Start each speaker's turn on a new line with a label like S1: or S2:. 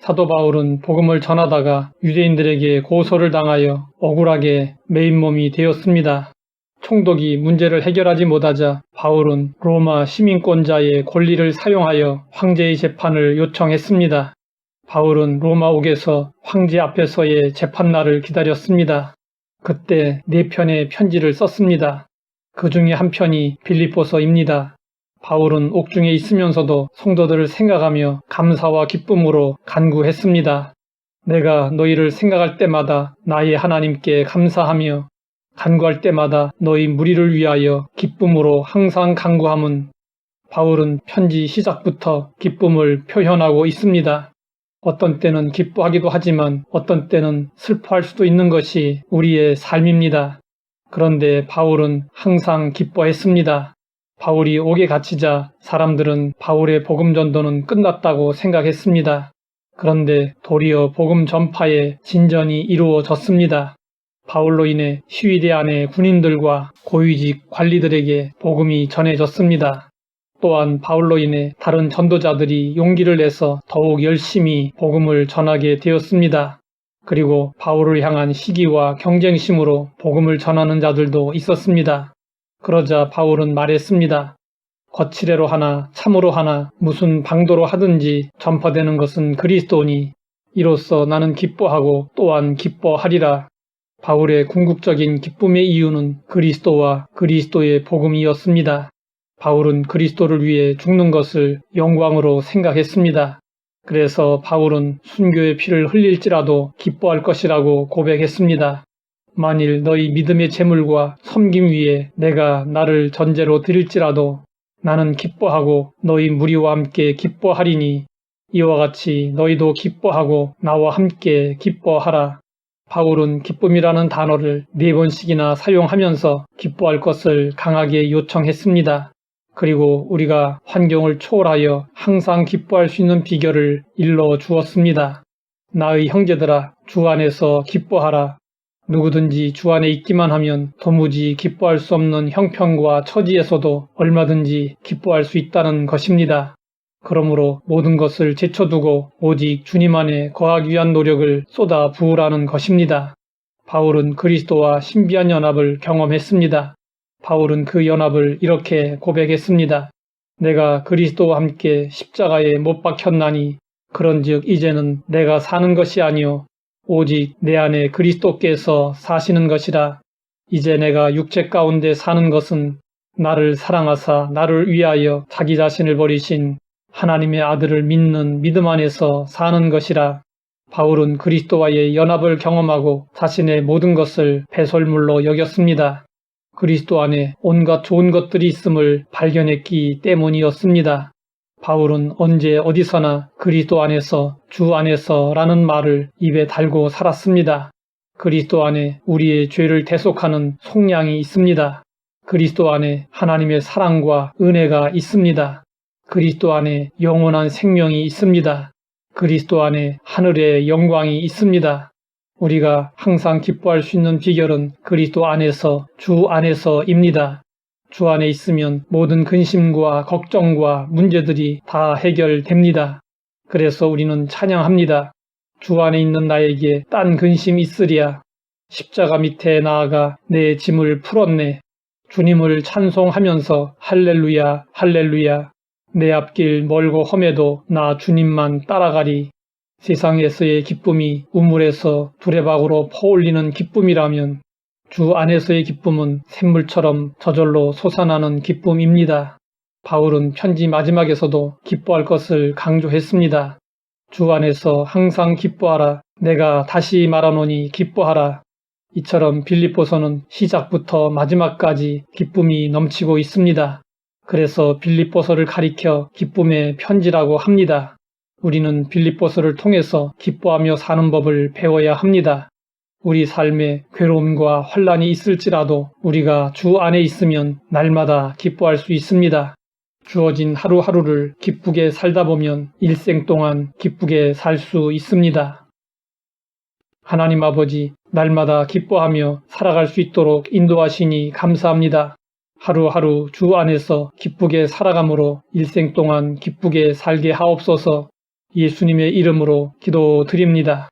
S1: 사도 바울은 복음을 전하다가 유대인들에게 고소를 당하여 억울하게 메인몸이 되었습니다. 총독이 문제를 해결하지 못하자 바울은 로마 시민권자의 권리를 사용하여 황제의 재판을 요청했습니다. 바울은 로마 옥에서 황제 앞에서의 재판날을 기다렸습니다. 그때 네 편의 편지를 썼습니다. 그 중에 한 편이 빌립보서입니다. 바울은 옥중에 있으면서도 성도들을 생각하며 감사와 기쁨으로 간구했습니다. 내가 너희를 생각할 때마다 나의 하나님께 감사하며 간구할 때마다 너희 무리를 위하여 기쁨으로 항상 간구함은 바울은 편지 시작부터 기쁨을 표현하고 있습니다. 어떤 때는 기뻐하기도 하지만 어떤 때는 슬퍼할 수도 있는 것이 우리의 삶입니다. 그런데 바울은 항상 기뻐했습니다. 바울이 옥에 갇히자 사람들은 바울의 복음 전도는 끝났다고 생각했습니다. 그런데 도리어 복음 전파에 진전이 이루어졌습니다. 바울로 인해 시위대 안의 군인들과 고위직 관리들에게 복음이 전해졌습니다. 또한 바울로 인해 다른 전도자들이 용기를 내서 더욱 열심히 복음을 전하게 되었습니다. 그리고 바울을 향한 시기와 경쟁심으로 복음을 전하는 자들도 있었습니다. 그러자 바울은 말했습니다. 거칠애로 하나 참으로 하나 무슨 방도로 하든지 전파되는 것은 그리스도니 이로써 나는 기뻐하고 또한 기뻐하리라. 바울의 궁극적인 기쁨의 이유는 그리스도와 그리스도의 복음이었습니다. 바울은 그리스도를 위해 죽는 것을 영광으로 생각했습니다. 그래서 바울은 순교의 피를 흘릴지라도 기뻐할 것이라고 고백했습니다. 만일 너희 믿음의 재물과 섬김 위에 내가 나를 전제로 드릴지라도 나는 기뻐하고 너희 무리와 함께 기뻐하리니 이와 같이 너희도 기뻐하고 나와 함께 기뻐하라. 바울은 기쁨이라는 단어를 네 번씩이나 사용하면서 기뻐할 것을 강하게 요청했습니다. 그리고 우리가 환경을 초월하여 항상 기뻐할 수 있는 비결을 일러 주었습니다. 나의 형제들아, 주 안에서 기뻐하라. 누구든지 주 안에 있기만 하면 도무지 기뻐할 수 없는 형편과 처지에서도 얼마든지 기뻐할 수 있다는 것입니다. 그러므로 모든 것을 제쳐두고 오직 주님 안에 거하기 위한 노력을 쏟아 부으라는 것입니다. 바울은 그리스도와 신비한 연합을 경험했습니다. 바울은 그 연합을 이렇게 고백했습니다. 내가 그리스도와 함께 십자가에 못 박혔나니 그런즉 이제는 내가 사는 것이 아니요 오직 내 안에 그리스도께서 사시는 것이라 이제 내가 육체 가운데 사는 것은 나를 사랑하사 나를 위하여 자기 자신을 버리신 하나님의 아들을 믿는 믿음 안에서 사는 것이라 바울은 그리스도와의 연합을 경험하고 자신의 모든 것을 배설물로 여겼습니다. 그리스도 안에 온갖 좋은 것들이 있음을 발견했기 때문이었습니다. 바울은 언제 어디서나 그리스도 안에서 주 안에서 라는 말을 입에 달고 살았습니다. 그리스도 안에 우리의 죄를 대속하는 속량이 있습니다. 그리스도 안에 하나님의 사랑과 은혜가 있습니다. 그리스도 안에 영원한 생명이 있습니다. 그리스도 안에 하늘의 영광이 있습니다. 우리가 항상 기뻐할 수 있는 비결은 그리스도 안에서 주 안에서입니다. 주 안에 있으면 모든 근심과 걱정과 문제들이 다 해결됩니다. 그래서 우리는 찬양합니다. 주 안에 있는 나에게 딴 근심 있으랴. 십자가 밑에 나아가 내 짐을 풀었네. 주님을 찬송하면서 할렐루야, 할렐루야. 내 앞길 멀고 험해도 나 주님만 따라가리. 세상에서의 기쁨이 우물에서 두레박으로 퍼올리는 기쁨이라면 주 안에서의 기쁨은 샘물처럼 저절로 솟아나는 기쁨입니다. 바울은 편지 마지막에서도 기뻐할 것을 강조했습니다. 주 안에서 항상 기뻐하라. 내가 다시 말하노니 기뻐하라. 이처럼 빌립보서는 시작부터 마지막까지 기쁨이 넘치고 있습니다. 그래서 빌립보서를 가리켜 기쁨의 편지라고 합니다. 우리는 빌립보서를 통해서 기뻐하며 사는 법을 배워야 합니다. 우리 삶에 괴로움과 환란이 있을지라도 우리가 주 안에 있으면 날마다 기뻐할 수 있습니다. 주어진 하루하루를 기쁘게 살다 보면 일생 동안 기쁘게 살 수 있습니다. 하나님 아버지, 날마다 기뻐하며 살아갈 수 있도록 인도하시니 감사합니다. 하루하루 주 안에서 기쁘게 살아감으로 일생 동안 기쁘게 살게 하옵소서 예수님의 이름으로 기도드립니다.